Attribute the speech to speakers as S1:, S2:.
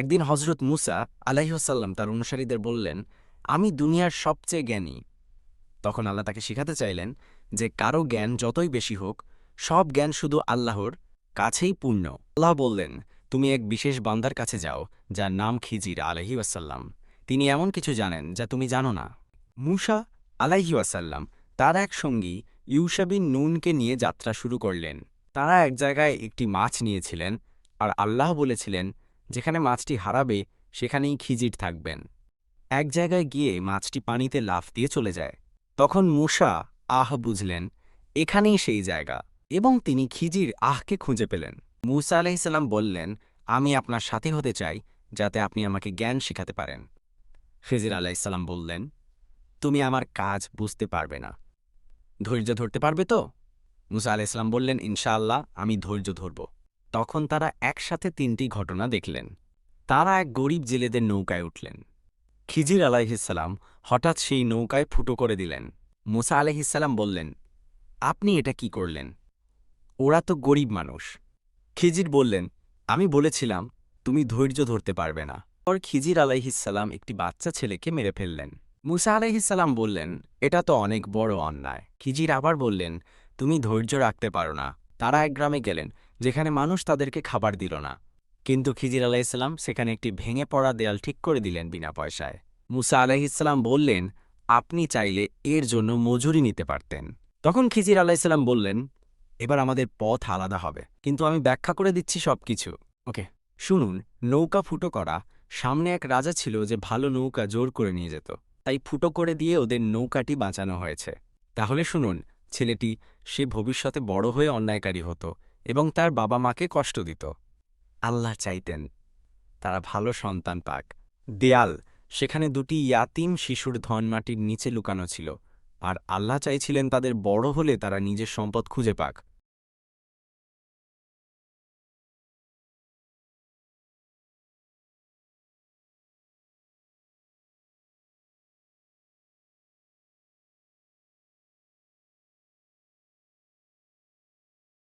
S1: একদিন হজরত মুসা আলাইহসাল্লাম তার অনুসারীদের বললেন, আমি দুনিয়ার সবচেয়ে জ্ঞানী। তখন আল্লাহ তাকে শিখাতে চাইলেন যে কারও জ্ঞান যতই বেশি হোক, সব জ্ঞান শুধু আল্লাহর কাছেই পূর্ণ। আল্লাহ বললেন, তুমি এক বিশেষ বান্দার কাছে যাও, যার নাম খিজির আলহি ওয়াসাল্লাম। তিনি এমন কিছু জানেন যা তুমি জানো না। মুসা আলাইহি ওয়াসাল্লাম তার এক সঙ্গী ইউসাবিন নুনকে নিয়ে যাত্রা শুরু করলেন। তারা এক জায়গায় একটি মাছ নিয়েছিলেন, আর আল্লাহ বলেছিলেন যেখানে মাছটি হারাবে, সেখানেই খিজির থাকবেন। এক জায়গায় গিয়ে মাছটি পানিতে লাফ দিয়ে চলে যায়। তখন মুসা, আহ বুঝলেন, এখানেই সেই জায়গা। এবং তিনি খিজির আহকে খুঁজে পেলেন। মুসা আলাইসাল্লাম বললেন, আমি আপনার সাথে হতে চাই, যাতে আপনি আমাকে জ্ঞান শেখাতে পারেন। খিজির আলাইসাল্লাম বললেন, তুমি আমার কাজ বুঝতে পারবে না। ধৈর্য ধরতে পারবে তো? মুসা আলাইসাল্লাম বললেন, ইনশাআল্লাহ, আমি ধৈর্য ধরব। তখন তারা একসাথে তিনটি ঘটনা দেখলেন। তারা এক গরিব জেলেদের নৌকায় উঠলেন। খিজির আলাইহিসাল্লাম হঠাৎ সেই নৌকায় ফুটো করে দিলেন। মুসা আলাইহিসাল্লাম বললেন, আপনি এটা কি করলেন? ওরা তো গরিব মানুষ। খিজির বললেন, আমি বলেছিলাম, তুমি ধৈর্য ধরতে পারবে না। পর খিজির আলাইহিসাল্লাম একটি বাচ্চা ছেলেকে মেরে ফেললেন। মুসা আলাইহিসাল্লাম বললেন, এটা তো অনেক বড় অন্যায়। খিজির আবার বললেন, তুমি ধৈর্য রাখতে পারো না। তারা এক গ্রামে গেলেন। যেখানে মানুষ তাদেরকে খাবার দিল না। কিন্তু খিজির আলাইহিসাল্লাম সেখানে একটি ভেঙে পড়া দেয়াল ঠিক করে দিলেন বিনা পয়সায়। মুসা আলাইহিসাল্লাম বললেন, আপনি চাইলে এর জন্য মজুরি নিতে পারতেন। তখন খিজির আলাইহিসাল্লাম বললেন, এবার আমাদের পথ আলাদা হবে। কিন্তু আমি ব্যাখ্যা করে দিচ্ছি সবকিছু। ওকে, শুনুন, নৌকা ফুটো করা। সামনে এক রাজা ছিল যে ভালো নৌকা জোর করে নিয়ে যেত। তাই ফুটো করে দিয়ে ওদের নৌকাটি বাঁচানো হয়েছে। তাহলে শুনুন, ছেলেটি সে ভবিষ্যতে বড় হয়ে অন্যায়কারী হতো। এবং তার বাবা মাকে কষ্ট দিত। আল্লাহ চাইতেন তারা ভালো সন্তান পাক। দেয়াল, সেখানে দুটি ইয়াতিম শিশুর ধনমাটির নিচে লুকানো ছিল। আর আল্লাহ চাইছিলেন তাদের বড় হলে তারা নিজের সম্পদ খুঁজে পাক।